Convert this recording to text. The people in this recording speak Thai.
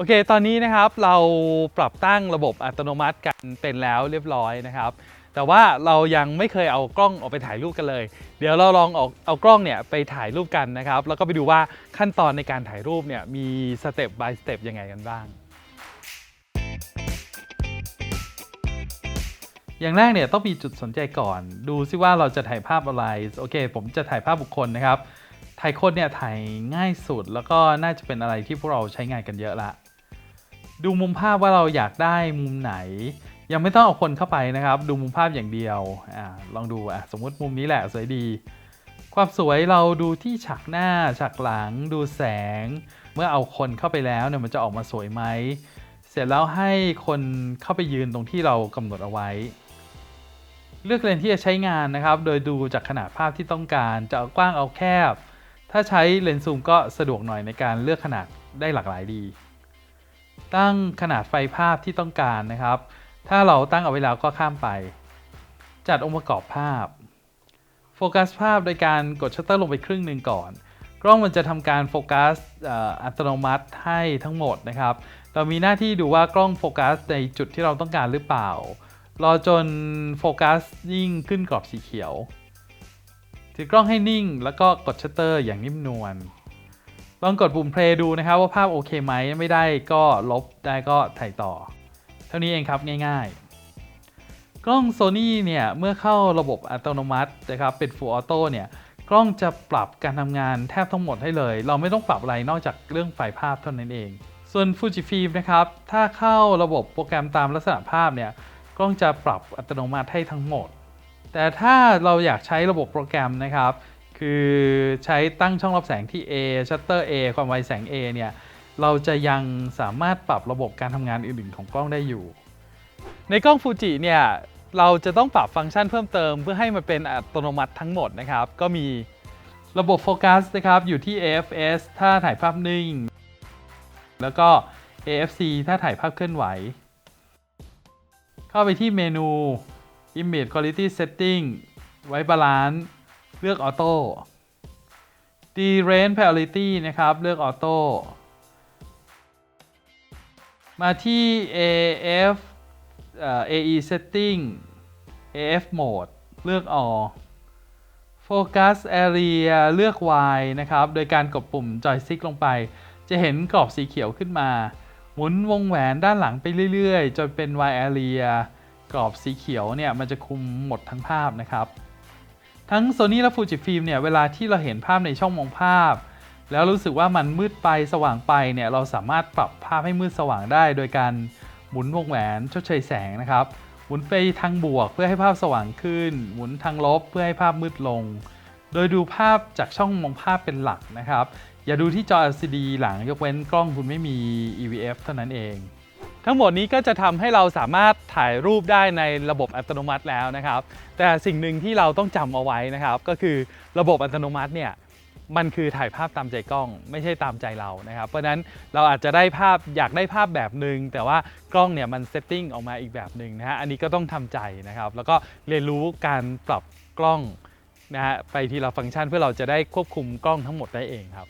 โอเค ตอนนี้นะครับเราปรับตั้งระบบอัตโนมัติกันเป็นแล้วเรียบร้อยนะครับ แต่ว่าเรายังไม่เคยเอากล้องออกไปถ่ายรูปกันเลย เดี๋ยวเราลองเอาเอากล้องเนี่ยไปถ่ายรูปกันนะครับ แล้วก็ไปดูว่าขั้นตอนในการถ่ายรูปเนี่ยมีสเต็ป by สเต็ปยังไงกันบ้าง อย่างแรกเนี่ยต้องมีจุดสนใจก่อน ดูซิว่าเราจะถ่ายภาพอะไร โอเค ผมจะถ่ายภาพบุคคลนะครับ ถ่ายคนเนี่ยถ่ายง่ายสุด แล้วก็น่าจะเป็นอะไรที่พวกเราใช้งานกันเยอะละ ดูมุมภาพว่าเราอยากได้มุมไหน ยังไม่ต้องเอาคนเข้าไปนะครับ ดูมุมภาพอย่างเดียวอลองดูอะสมมติมุมนี้แหละสวยดี ความสวยเราดูที่ฉากหน้าฉากหลัง ดูแสง เมื่อเอาคนเข้าไปแล้วเนี่ยมันจะออกมาสวยไหมเสร็จแล้วให้คนเข้าไปยืนตรงที่เรากำหนดเอาไว้ เลือกเลนส์ที่จะใช้งานนะครับ โดยดูจากขนาดภาพที่ต้องการจะเอากว้างเอาแคบ ถ้าใช้เลนส์ซูมก็สะดวกหน่อยในการเลือกขนาดได้หลากหลายดี ตั้งขนาดไฟภาพที่ต้องการนะครับ ถ้าเราตั้งเอาไว้แล้วก็ข้ามไป จัดองค์ประกอบภาพ โฟกัสภาพโดยการกดชัตเตอร์ลงไปครึ่งหนึ่งก่อน กล้องมันจะทำการโฟกัสอัตโนมัติให้ทั้งหมดนะครับ เรามีหน้าที่ดูว่ากล้องโฟกัสในจุดที่เราต้องการหรือเปล่า รอจนโฟกัสยิ่งขึ้นกรอบสีเขียว ถือกล้องให้นิ่งแล้วก็กดชัตเตอร์อย่างนิ่มนวล ลองกดปุ่ม play ดูนะครับว่าภาพโอเคไหมไม่ได้ก็ลบได้ก็ถ่ายต่อ เท่านี้เองครับง่ายๆ กล้อง Sony เนี่ยเมื่อเข้าระบบอัตโนมัตินะครับเป็น Full Auto เนี่ยกล้องจะปรับการทำงานแทบทั้งหมดให้เลย เราไม่ต้องปรับอะไรนอกจากเรื่องไฟภาพเท่านั้นเอง ส่วน Fujifilm นะครับถ้าเข้าระบบโปรแกรมตามลักษณะภาพเนี่ยกล้องจะปรับอัตโนมัติให้ทั้งหมด แต่ถ้าเราอยากใช้ระบบโปรแกรมนะครับ คือใช้ตั้งช่องรับแสงที่ A Shutter A ความไวแสง A เนี่ยเราจะยังสามารถปรับระบบการทำงานอื่นๆ ของกล้องได้อยู่ ในกล้องฟูจิเนี่ยเราจะต้องปรับฟังก์ชันเพิ่มเติม เพื่อให้มันเป็นอัตโนมัติทั้งหมดนะครับ ก็มีระบบโฟกัสนะครับอยู่ที่ AFS ถ้าถ่ายภาพนิ่ง แล้วก็ AFC ถ้าถ่ายภาพเคลื่อนไหว เข้าไปที่เมนู Image Quality Setting ไว้บาลานซ์ เลือกออโต้ d r a n g e Priority นะครับ เลือกออโต้ มาที่ AF เอ่อ AE Setting AF Mode เลือก All Focus Area เลือก Y นะครับ โดยการกดปุ่ม Joystick ลงไป จะเห็นกรอบสีเขียวขึ้นมา หมุนวงแหวนด้านหลังไปเรื่อย ๆ จนเป็น Y Area กรอบสีเขียวเนี่ย มันจะคุมหมดทั้งภาพนะครับ ทั้ง Sony และ Fujifilm เนี่ยเวลาที่เราเห็นภาพในช่องมองภาพ แล้วรู้สึกว่ามันมืดไปสว่างไปเนี่ยเราสามารถปรับภาพให้มืดสว่างได้ โดยการหมุนวงแหวนชดเชยแสงนะครับหมุนไปทางบวกเพื่อให้ภาพสว่างขึ้น หมุนทางลบเพื่อให้ภาพมืดลง โดยดูภาพจากช่องมองภาพเป็นหลักนะครับ อย่าดูที่จอ LCD หลังยกเว้นกล้องคุณไม่มี EVF เท่านั้นเอง ทั้งหมดนี้ก็จะทำให้เราสามารถถ่ายรูปได้ในระบบอัตโนมัติแล้วนะครับ แต่สิ่งหนึ่งที่เราต้องจำเอาไว้นะครับ ก็คือระบบอัตโนมัติเนี่ยมันคือถ่ายภาพตามใจกล้องไม่ใช่ตามใจเรานะครับ เพราะนั้นเราอาจจะได้ภาพอยากได้ภาพแบบหนึ่งแต่ว่ากล้องเนี่ยมันเซตติ้งออกมาอีกแบบหนึ่งนะฮะอันนี้ก็ต้องทำใจนะครับ แล้วก็เรียนรู้การปรับกล้องนะฮะไปทีละฟังก์ชันเพื่อเราจะได้ควบคุมกล้องทั้งหมดได้เองครับ